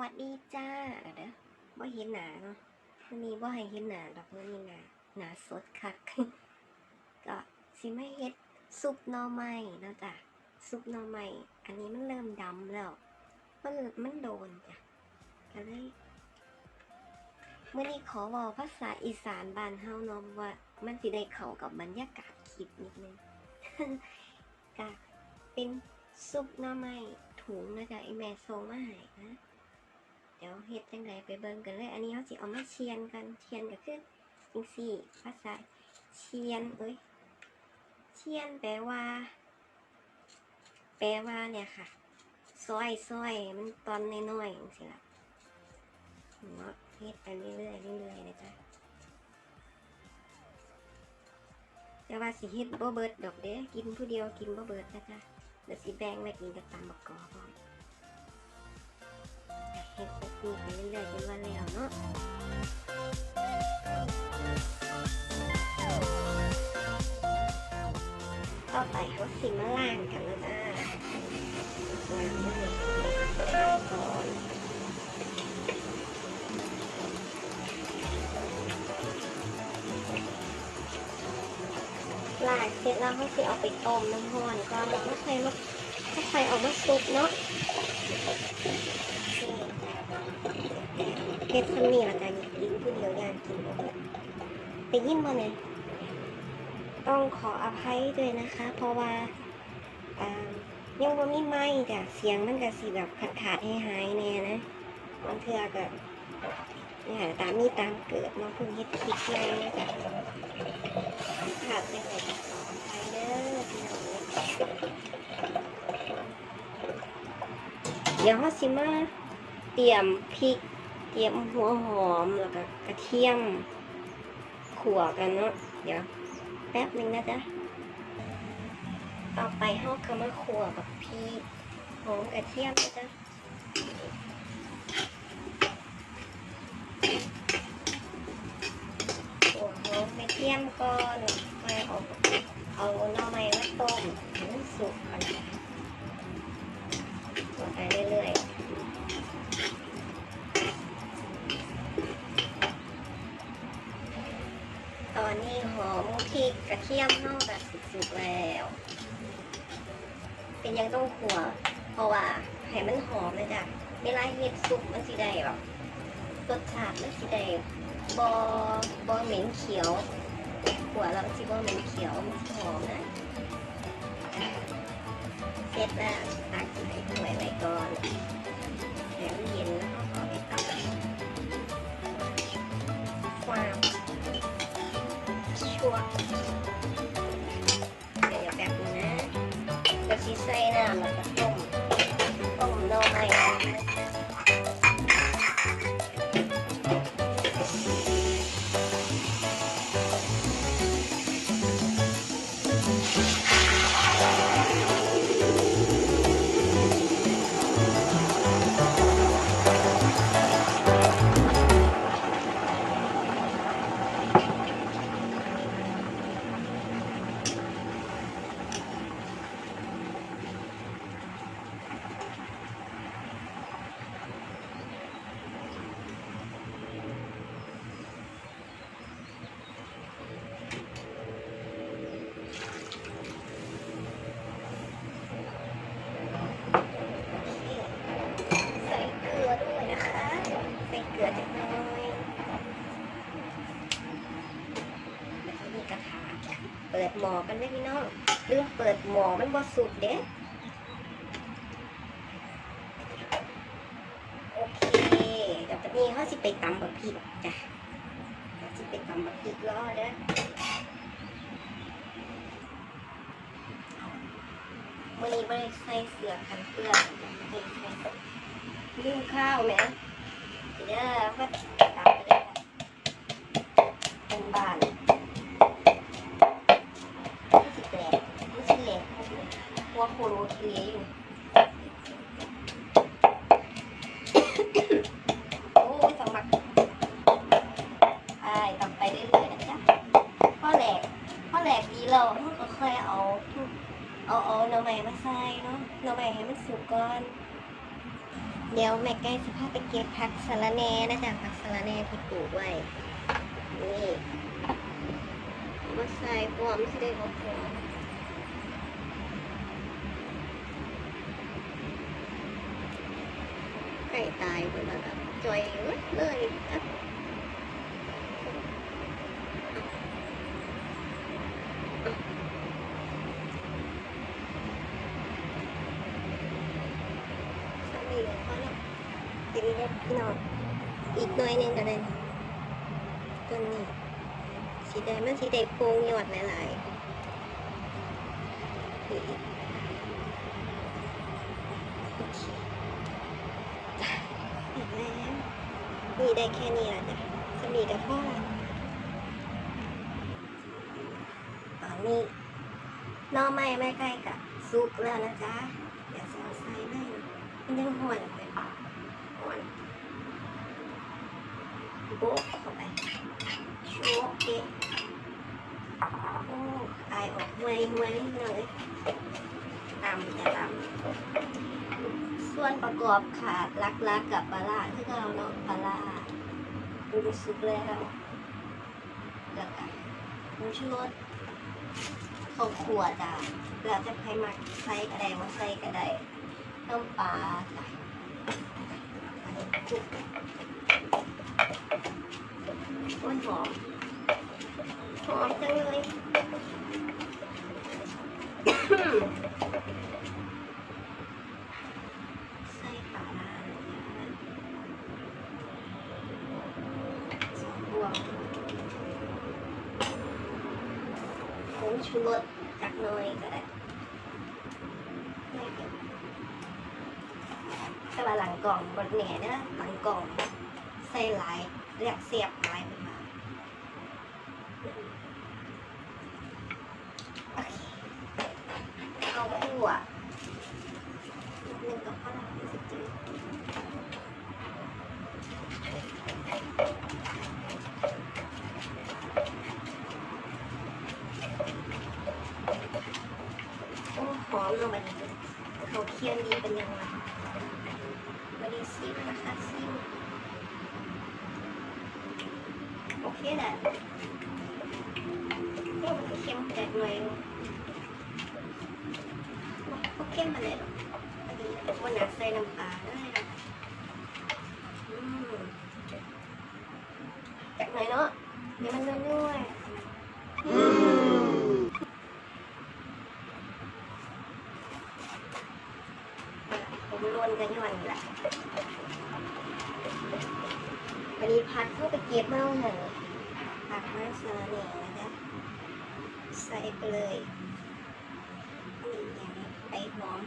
วัสดีจ้าเด้อบ่เห็นหนาเนาะวันนี้บ่ให้เห็นหนาดอกวันนี้หนาหนาสดคักก็สิไม่เฮ็ดซุปหน่อไม้เนาะจ้ะซุปหน่อไม้อันนี้มันเริ่มดำแล้ว มันมันโดนจ้ะก็เลยมื่อนี้ขอเว้าภาษาอีสานบ้านเฮาเนาะเพราะว่า มันสิได้เข้ากับบรรยากาศคลิปนิดนึงก็เป็นซุปหน่อไม้ถุงนะจ๊ะไอแม่ส่งมาให้นะ เดี๋ยวเฮ็ดจังไดไปเบิ่งกันเลย อันนี้เขาสิเอามาเชียนกันเชียนก็คือจังซี่ภาษาเชียนเอ้ยเชียนแปลว่า แปลว่าเนี่ยค่ะซอยซอยมันตอนน้อยๆจังซี่ล่ะเนาะเฮ็ดไปเรื่อยๆเรื่อยๆนะจ๊ะแต่ว่าสิเฮ็ดบ่เบิดดอกเด้กินผู้เดียวกินบ่เบิดนะจ๊ะเดี๋ยวสิแบ่งไว้กินกับตำบักกอพร้อม เฮ็ดแบบนี้ไปเรื่อยๆจนวันแล้วเนาะต่อไปเขาสิมาล่างกันแล้วจ้าล้างมือก่อนลางเสร็จแล้วเขาสิเอาไปต้มน้ำร้อนก่อนแล้วก็ค่มาค่ออามาซุปเนาะ เฮ็ดซันนี่ละกันกินผู้เดียวย่างกินบ่ไปยินบ่เนี่ยต้องขออภัยด้วยนะคะ เพราะว่าอ่ายังบ่มีไม้จ้ะเสียงมันก็สิแบบขาดขาดหายๆแน่นะบางเทื่อก็เนี่ยตามมีตามเกิดเนาเพิ่งเฮ็ดคลิปใหม่นะจ๊ะขาดไปไหนก็ขออภัยเด้อพี่น้องเดี๋ยวเฮาสิมาเตรียมพริก เตรียมหัวหอมแล้วก็กระเทียมขั่วกันเนาะเดี๋ยวแป๊บหนึ่งนะจ๊ะต่อไปเฮาก็มาขั่วกับพริกหอมกระเทียมนะจ๊ะขั่วหอมกระเทียมก่อนไปเอาเอาหน่อไม้มาต้มให้มันสุกก่อน ไปเรื่อยๆ ตอนนี้หอมพริกกระเทียมเข้าแบบสุกๆแล้ว เป็นยังต้องขัว เพราะว่าให้มันหอมเลยจ้ะเวลาเฮ็ดซุปมันสิได้แบบรสชาติมันสิได้บอบอเหม็นเขียวขัวแล้วมันสิบอเหม็นเขียวมันหอมนะเสร็จแล้วตักใส่ถ้วย หมอกันเลยพี่น้องเรื่องเปิดหมอมันบ่สุกเด้โอเคเดี๋ยวตอนนี้เขาสิไปตำบักพริกจ้ะเดี๋ยวสิไปตำบักพริกรอเด้อมื่อนี้ไม่ได้ใส่เสื้อกันเปื้อนจ้ะไม่ได้ใส่นึ่งข้าวแหมเด้อมาตำไปเลยจ้ะเป็นบ้านรู้สึกแปลกรู้สึกแหลกหั วโคโรทีเหลอยู่โอ้ยสมัครต่อไปเรื่อยๆนะจ๊ะพ่อแหลกพ่อแหลกดีเราเขาก็ค่อยเอาเอาเอาหน่อไม้มาใส่เนาะหน่อไม้ให้มันสุกก่อนเดี๋ยวแม่ใกล้สิพไปเก็บผักสะระแหน่นะจ๊ะผักสะระแหน่ที่ปลูกไว้นี่มาใส่พร้อมสิได้บ่พอ ก่ตายไปแล้วครับจอยเลยสามีของเขาเนาะกินเล็บพี่น้องอีกหน่อยนึงก็ได้ต้นนี้สีแดงมันสีแดงโพงยอดหลายๆนี่อีกโอเคจ้ะอีกแล้ว มีได้แค่นี้และจะสมีกับพ่อตอนนี้น้อไม้ไม่ใกล้กับซุกแล้วนะจ๊ะเดี๋ยวจะเอาใส่ได้มันยังห่วนเลยห่วนโบ๊ะเข้าไปโชกเกะโอ้อายออกเวยเวยเลยตำจะตำส่วนประกอบขาดลักๆกับปลาร้าที่เราเนาะปลาร้า ดูสุกแล้วแล้วก็ผงชูรสข้าวขัวจ้ะแล้วจะใครมักใส่กระไดว่าใส่กระไดน้ำปลาจ้ะจุกโอ้ยหอมหอมจังเลย ใส่ปลาร้าสองบวงผง ชูรสจักหน่อยก็ได้แต่ว่าหลังกล่องบดแหน่เด้อหลังกล่องใส่หลายเรียกเสียบหลายเป็นมาโอเคเอาคั่วนิดนึงกับข้าวหลามสิจืดโอ้หอมเลยบัดนี้เคียวดีเป็นยังไงบัดนี้ซิมนะคะซิมโอเคแหละโอ้มันเข้มแตกหน่อยก็เข้มาเลยหรอกอันนี้วันนักใส่น้ำปลาได้นะอืมจักหน่อยเนาะเดี๋ยวมันนวลด้วยอืมผมล้วนกันย่อนนี่แหละ วันนี้พัดเข้าไปเก็บเมาเหรอผักมาสาเน่นะคะ ใส่ไปเลยอย่างนี้ใบหอม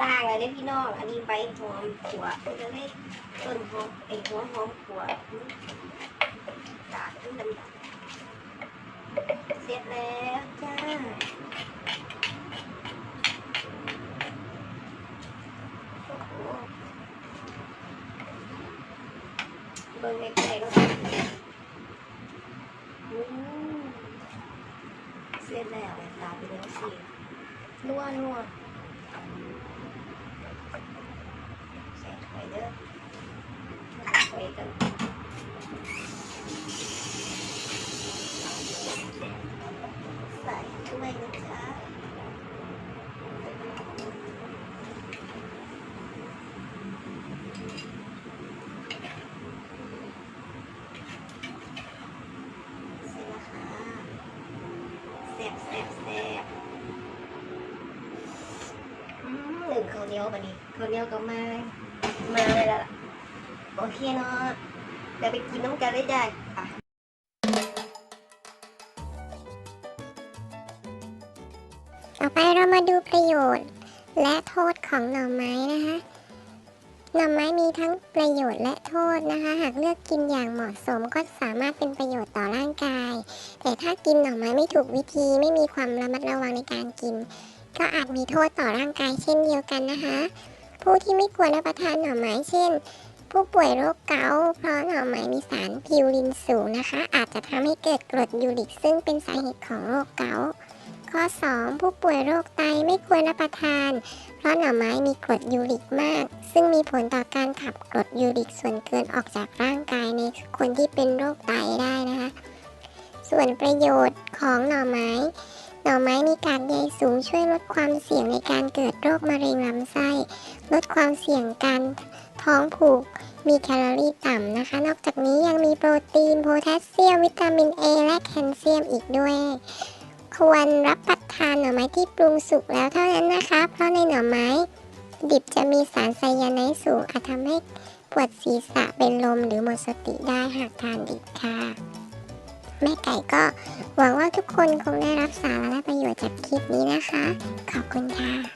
ล่างเลยเด้พี่น้อง อันนี้ใบหอมขัวมันจะได้ต้นหอมไอ้หัวหอมขัวตัดขึ้นดำๆเสร็จแล้วจ้า โอ้โห เบิ่งใกล้ๆก็อืมเสร็จแล้วเลยตาไปแล้วสินัวนัวใส่ไข่เด้อไข่กันใส่ถ้วยนะจ๊ะ เสร็จแล้วค่ะ แซ่บแซ่บแซ่บอืมหนึ่งข้าวเหนียวบันนี้ข้าวเหนียวก็มา มาเลยล่ะโอเคเนาะเดี๋ยวไปกินน้ำกันได้ได้ะต่อไปเรามาดูประโยชน์ และโทษของหน่อไม้นะคะ หน่อไม้มีทั้งประโยชน์และโทษนะคะ หากเลือกกินอย่างเหมาะสมก็สามารถเป็นประโยชน์ต่อร่างกาย แต่ถ้ากินหน่อไม้ไม่ถูกวิธีไม่มีความระมัดระวังในการกิน ก็อาจมีโทษต่อร่างกายเช่นเดียวกันนะคะ ผู้ที่ไม่ควรรับประทานหน่อไม้เช่น ผู้ป่วยโรคเกาต์เพราะหน่อไม้มีสารพิวรินสูงนะคะ อาจจะทำให้เกิดกรดยูริกซึ่งเป็นสาเหตุของโรคเกาต์ ข้อ 2 ผู้ป่วยโรคไตไม่ควรรับประทาน เพราะหน่อไม้มีกรดยูริกมาก ซึ่งมีผลต่อการขับกรดยูริกส่วนเกินออกจากร่างกายในคนที่เป็นโรคไตได้นะคะ ส่วนประโยชน์ของหน่อไม้ หน่อไม้มีกากใยสูงช่วยลดความเสี่ยงในการเกิดโรคมะเร็งลำไส้ ลดความเสี่ยงการท้องผูกมีแคลอรี่ต่ำนะคะ นอกจากนี้ยังมีโปรตีน โพแทสเซียม วิตามิน A และแคลเซียมอีกด้วย ควรรับประทานหน่อไม้ที่ปรุงสุกแล้วเท่านั้นนะคะ เพราะในหน่อไม้ ดิบจะมีสารไซยาไนด์สูงอาจทำให้ปวดศีรษะเป็นลมหรือหมดสติได้หากทานดิบค่ะ แม่ไก่ก็หวังว่าทุกคนคงได้รับสาระและประโยชน์จากคลิปนี้นะคะ ขอบคุณค่ะ